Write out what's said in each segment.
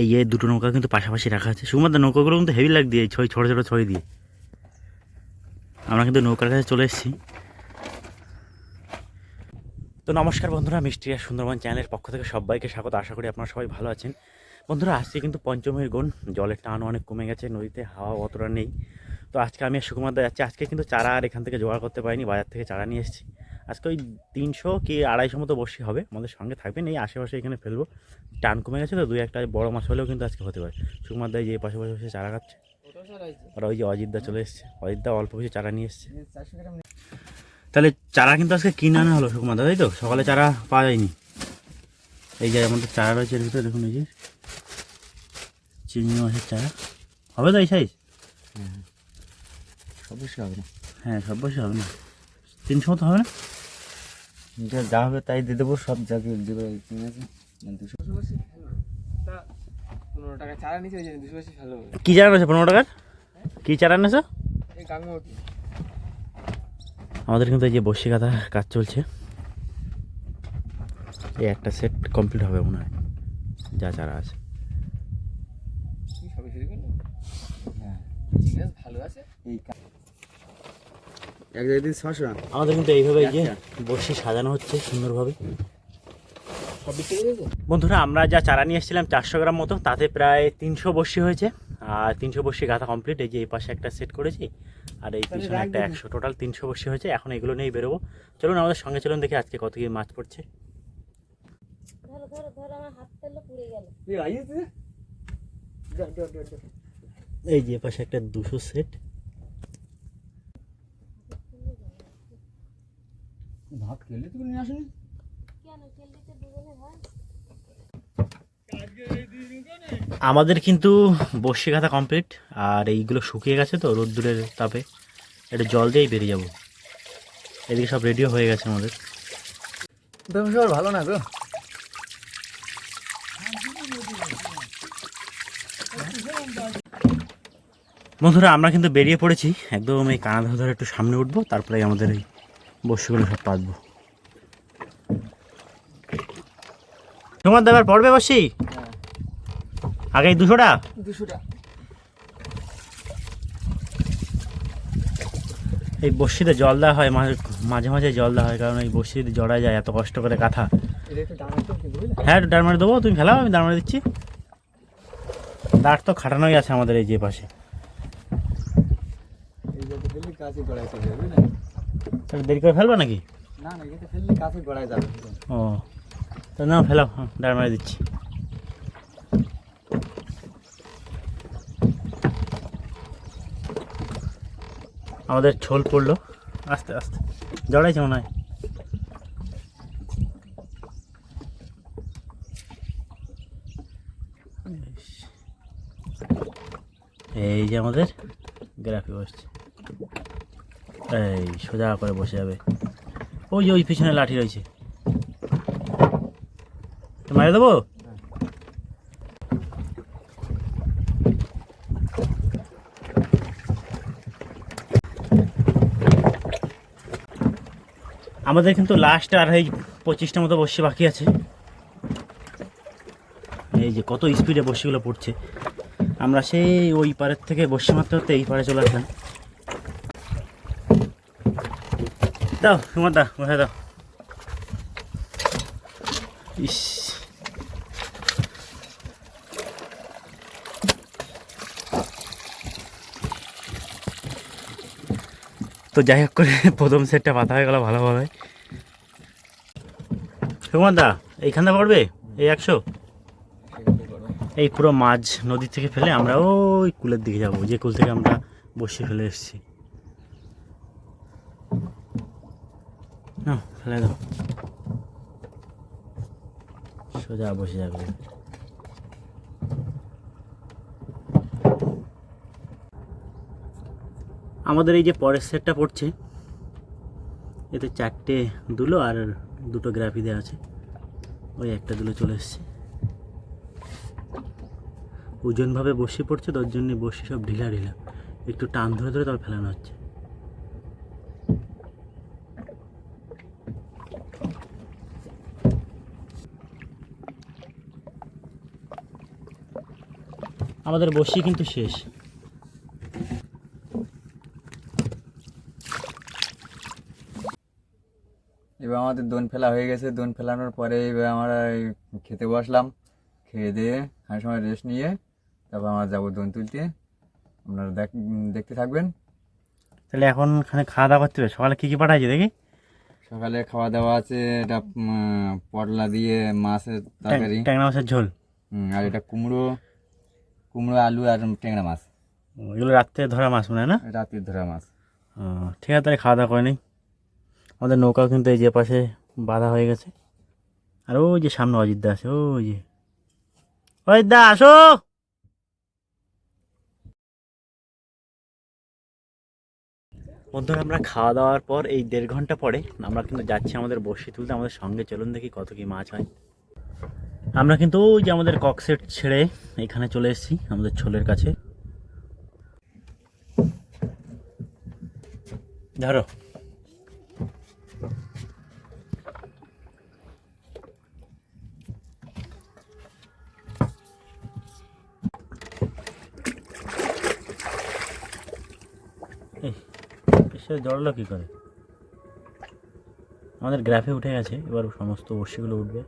এই এই দুটো নৌকা কিন্তু পাশাপাশি রাখা আছে। শুধুমাত্র নৌকাগুলো কিন্তু হেভি লাগ দিয়ে, ছয়, ছোটো ছোটো, ছয় দিয়ে। আমরা কিন্তু নৌকার কাছে চলে এসেছি। তো নমস্কার বন্ধুরা, মিষ্টি আর সুন্দরবন চ্যানেলের পক্ষ থেকে সবাইকে স্বাগত। আশা করি আপনারা সবাই ভালো আছেন। বন্ধুরা, আজকে কিন্তু পঞ্চমীর গুণ। জলের টান অনেক কমে গেছে, নদীতে হাওয়া অতটা নেই। তো আজকে আমি আর সুকুমার দা যাচ্ছি। আজকে কিন্তু চারা আর এখান থেকে জোগাড় করতে পারিনি, বাজার থেকে চারা নিয়ে এসেছি। আজকে ওই তিনশো কি আড়াইশো মতো বসি হবে। আমাদের সঙ্গে থাকবেন এই আশেপাশে এখানে ফেলব। টান কমে গেছে তো দুই একটা বড় মাছ হলেও কিন্তু আজকে হতে পারে। সুকুমার দা যে পাশে পাশে বসে চারা খাচ্ছে। আর ওই যে অজিতদা চলে এসছে। অজিতদা অল্প কিছু চারা নিয়ে এসছে। তাহলে চারা কিন্তু আজকে কিনে আনা হলো সুকুমার দা তাই তো? সকালে চারা পাওয়া যায়নি। এই যে আমাদের চারা রয়েছে এর ভিতরে দেখুন এই যে। চিংড়ি মাছের চারা। হবে তো এই সাইজ হ্যাঁ সব অবশ্যই হবে না। হ্যাঁ সব বসে হবে না। তিনশো মতো হবে না? যা যা হবে তাই দিয়ে দেবো সব যাকে যেগুলো কিনে আছে। দুশো পনেরো টাকা চারা নিচে দুশো বেশি ভালো কী চারা রয়েছে পনেরো টাকার? কী চারা গাঙ্গমতি। আমাদের কিন্তু এই যে বসি কাঁথা কাজ চলছে। এই একটা সেট কমপ্লিট হবে মনে হয় যা চারা আছে। হ্যাঁ। ভালো আছে। এই এক জায়গায় ছশো আমাদের কিন্তু এইভাবে গিয়ে যে বসি সাজানো হচ্ছে সুন্দরভাবে। বন্ধুরা আমরা যা চারা নিয়ে এসেছিলাম চারশো গ্রাম মতো তাতে প্রায় তিনশো বসি হয়েছে। আর তিনশো বসি গাঁথা কমপ্লিট এই যে এই পাশে একটা সেট করেছি আর এই পিছনে একটা একশো টোটাল তিনশো বসি হয়েছে। এখন এগুলো নিয়েই বেরোবো। চলুন আমাদের সঙ্গে চলুন দেখি আজকে কত কি মাছ পড়ছে। ধরো ধরো ধরো আমার হাত তেলে পুড়ে গেল। তুই আইস এই যে পাশে একটা দুশো সেট ভাত খেলে নিয়ে আসুন? কেন আমাদের কিন্তু বসি গাঁথা কমপ্লিট আর এইগুলো শুকিয়ে গেছে তো রোদ্দুরের তাপে। একটু জল দিয়েই বেরিয়ে যাব। এদিকে সব রেডিও হয়ে গেছে আমাদের। আর ভালো না গো? বন্ধুরা আমরা কিন্তু বেরিয়ে পড়েছি। একদম এই কানাধা ধরে একটু সামনে উঠবো তারপরে আমাদের এই বসিগুলো সব পাতবো তোমার দেবার পড়বে বসি? আগে এই দুশোটা? দুশোটা। এই বসিতে জল দেওয়া হয় মাঝে- মাঝে মাঝে জল দেওয়া হয় কারণ এই বসিতে জড়া যায় এত কষ্ট করে কাঁথা। হ্যাঁ দাঁড় মারে দেবো তুমি ফেলাও আমি দাঁড় মারে দিচ্ছি। দাঁড় তো খাটানোই আছে আমাদের এই যে পাশে। তাহলে দেরি করে ফেলবা নাকি? না না এটাতে ফেললে কাছে গড়ায় যাবে ও তো না ফেলাও হ্যাঁ দাঁড় মারে দিচ্ছি। আমাদের ছোল পড়ল। আস্তে আস্তে। জড়াইছে মনে হয়। এই যে আমাদের গ্রাফি বসছে। এই, সোজা করে বসে যাবে। ওই যে ওই পিছনে লাঠি রয়েছে। মারে দেবো? আমাদের কিন্তু লাস্ট আর এই পঁচিশটা মতো বসে বাকি আছে। এই যে কত স্পিডে বসিগুলো পড়ছে। আমরা সেই ওই পারের থেকে বসে মারতে মারতে এই পারে চলে আসলাম। দাও, তোমার দা বসে দাও। ইস। তো যাই হোক করে প্রথম সেটটা পাতা হয়ে গেল ভালোভাবে। সুকুমার দা, এইখানে পড়বে? এই একশো? এই পুরো মাছ নদী থেকে ফেলে আমরা ওই কুলের দিকে যাব, যে কুল থেকে আমরা বসে ফেলে এসেছি। ফেলে দাও। সোজা বসে যাবে। আমাদের এই যে পরের সেটটা পড়ছে, এতে চারটে দুলো আর দুটো গ্রাফি দেওয়া আছে। ওই একটা দুলো চলে এসছে। ওজনভাবে বসে পড়ছে তো ওর জন্য বসে সব ঢিলা ঢিলা। একটু টান ধরে ধরে তবে ফেলানো হচ্ছে। আমাদের বসি কিন্তু শেষ। এবার আমাদের দোন ফেলা হয়ে গেছে। দোন ফেলানোর পরে এবার আমরা এই খেতে বসলাম। খেয়ে দিয়ে খানিক সময় রেস্ট নিয়ে তারপর আমরা যাব দোন তুলতে। আপনারা দেখ দেখতে থাকবেন। তাহলে এখন খানে খাওয়া দাওয়া করতে হবে। সকালে কী কী পাঠাইছে দেখি? সকালে খাওয়া দাওয়া আছে এটা পটলা দিয়ে মাছের তরকারি। ট্যাংরা মাছের ঝোল। হুম, আর এটা কুমড়ো। কুমড়ো আলু আর ট্যাংরা মাছ। ও, এগুলো রাত্রে ধরা মাছ মনে হয় না? রাতের ধরা মাছ। ঠিক আছে তাহলে খাওয়া দাওয়া করে নিই। আমাদের নৌকাও কিন্তু এই যে পাশে বাঁধা হয়ে গেছে। আর ওই যে সামনে অজিতদা আছে ওই যে। অজিতদা আসো! বন্ধুরা আমরা খাওয়া দাওয়ার পর এই দেড় ঘণ্টা পরে আমরা কিন্তু যাচ্ছি আমাদের বসি তুলতে। আমাদের সঙ্গে চলুন দেখি কত কি মাছ হয়। আমরা কিন্তু ওই যে আমাদের ককসেট ছেড়ে এখানে চলে এসেছি, আমাদের ছোলের কাছে। ধরো। সে জড়লো কী করে? আমাদের গ্রাফে উঠে গেছে, এবার সমস্ত বড়শিগুলো উঠবে।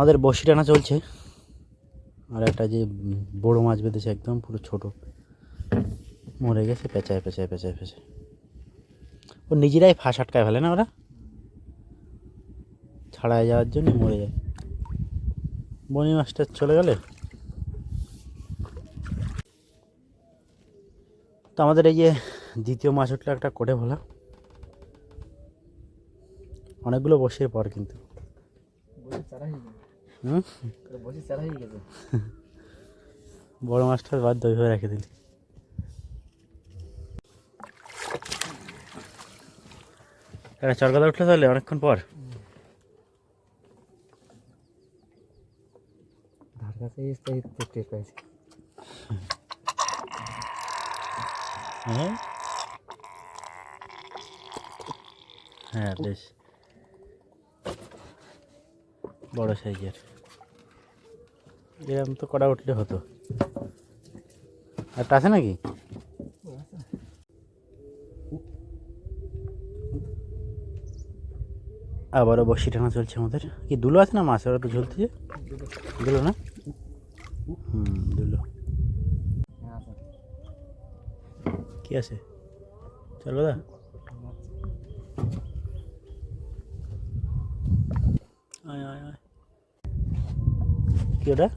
আমাদের বড়শি টানা চলছে। আর একটা যে বড় মাছ বেঁধেছে একদম, পুরো ছোট। মরে গেছে, পেঁচায় পেঁচায় পেঁচায় পেঁচায়। ও নিজেরাই ফাঁস আটকায় ফেলে না ওরা? ছাড়ায় যাওয়ার জন্য মরে যায়। বনি মাছটা চলে গেলে? তো আমাদের এই যে দ্বিতীয় মাছ উঠল একটা কোটে ভোলা। অনেকগুলো বসির পর কিন্তু বসে চারা হয়ে গেছে হুম বসে চারা হয়ে গেছে বড় মাছটা বাদ দই হয়ে রেখে দিলি। একটা চরকাদা উঠলে তাহলে অনেকক্ষণ পর। ধার কাছে টের পাইছে হ্যাঁ? হ্যাঁ বেশ। বড় সাইজের। এরকম তো কটা উঠলে হতো। একটা আছে নাকি? আবারও বসি টানা চলছে আমাদের। কি দুলো আছে না মাছ? ওরা তো ঝুলতেছে দুলো না? হুম, দুলো। কি আছে? চল আয় আয়। কি ওটা?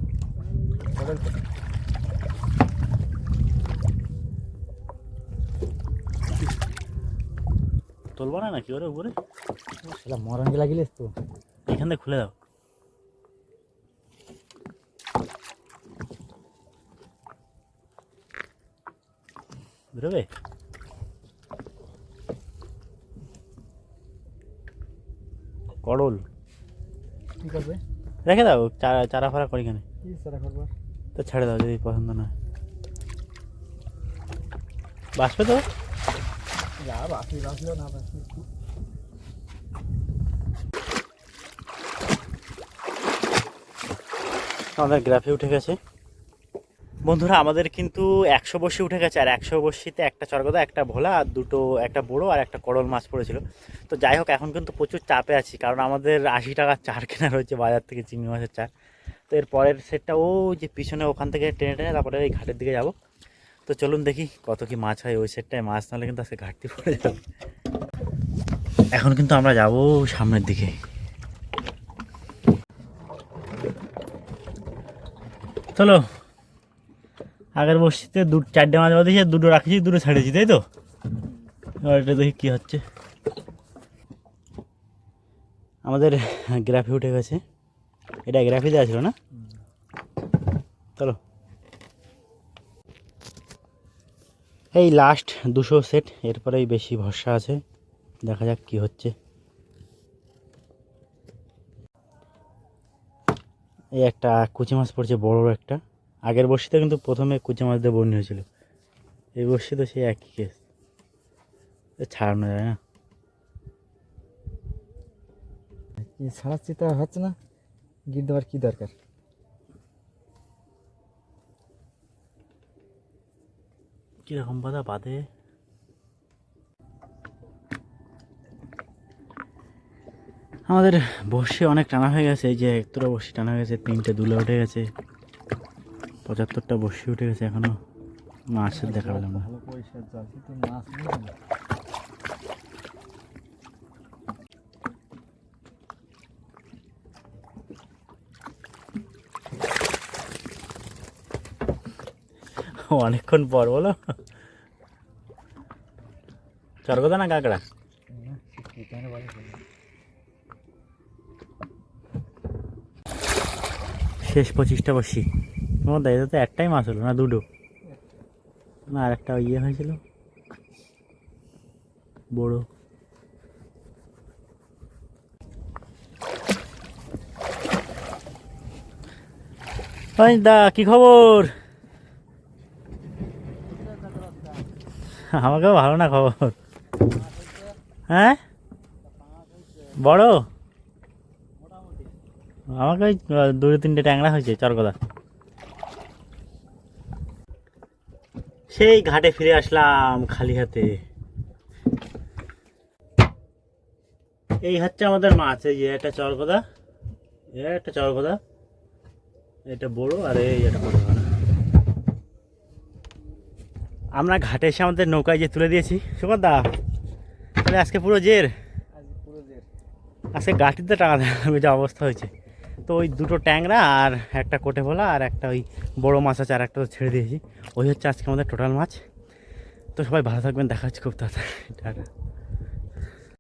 তুলবো না নাকি ওরে উপরে? সেটা মরণ গেলা গেলিস তো? এখান থেকে খুলে দাও। বেরোবে? করল। কি করবে? রেখে দাও চারা চারা ফারা করি কেন কি চারা করব তো ছেড়ে দাও যদি পছন্দ না। বাসবে তো? যা বাসলেও না আমাদের গ্রাফে উঠে গেছে। বন্ধুরা আমাদের কিন্তু একশো বসি উঠে গেছে আর একশো বসিতে একটা চরগদা একটা ভোলা আর দুটো একটা বড়ো আর একটা করল মাছ পড়েছিল। তো যাই হোক এখন কিন্তু প্রচুর চাপে আছি কারণ আমাদের আশি টাকার চার কেনা রয়েছে বাজার থেকে চিংড়ি মাছের চার। তো এর পরের সেটটা ও যে পিছনে ওখান থেকে টেনে টেনে তারপরে এই ঘাটের দিকে যাব। তো চলুন দেখি কত কি মাছ হয় ওই সেটটায় মাছ নাহলে কিন্তু আজকে ঘাটতি পড়ে যাবে। এখন কিন্তু আমরা যাব সামনের দিকে। চলো, আগের বসিতে দু, চারটে মাছ বাঁধিয়েছে দুটো রাখেছি, দুটো ছাড়িয়েছি তাই তো? এবার এটা দেখি কী হচ্ছে। আমাদের গ্রাফি উঠে গেছে। এটা গ্রাফি দেওয়া ছিল না? চলো। এই লাস্ট দুশো সেট এরপরেই বেশি ভরসা আছে। দেখা যাক কি হচ্ছে। এই একটা কুচি মাছ পড়ছে, বড় একটা। আগের বর্ষিতে কিন্তু প্রথমে কুচি মাছ দিয়ে বন্যা হয়েছিল। এই বর্ষি তো সেই একই কেস ছাড়ানো যায় না। ছাড়াচ্ছি তো হচ্ছে না। গিট দেওয়ার কি দরকার? কীরকম বাধা বাঁধে? আমাদের বসে অনেক টানা হয়ে গেছে, এই যে একতরা বসি টানা হয়ে গেছে, তিনটে দুলে উঠে গেছে, পঁচাত্তরটা বসি উঠে গেছে এখনও মাছের দেখা পেলাম না ভালো পয়সা যাচ্ছে তো মাছ নেই না। অনেকক্ষণ পর বলো। চরগদা না কাঁকড়া। শেষ পঁচিশটা বসি। ও দাদা তো একটাই মাছ হলো না, দুটো? না, আর একটা ইয়ে হয়েছিল। বড়। দা, কি খবর? আমাকেও ভালো না খবর। হ্যাঁ? বড়? আমাকে ওই দুটো তিনটে ট্যাংরা হয়েছে চরকদা সেই ঘাটে ফিরে আসলাম খালি হাতে। এই হচ্ছে আমাদের মাছ, এই যে একটা চরকদা একটা চরকদা এটা বড় আর এই এটা বড় আমরা ঘাটে এসে আমাদের নৌকায় যে তুলে দিয়েছি। সুকদা তাহলে আজকে পুরো জের? আজকে গাটিতে টাকা দেওয়ার যা অবস্থা হয়েছে। তো ওই দুটো ট্যাংরা আর একটা কোটে ভোলা আর একটা ওই বড়ো মাছ আছে, আর একটা তো ছেড়ে দিয়েছি। ওই হচ্ছে আজকে আমাদের টোটাল মাছ। তো সবাই ভালো থাকবেন, দেখা হচ্ছে খুব তাড়াতাড়ি। টাটা।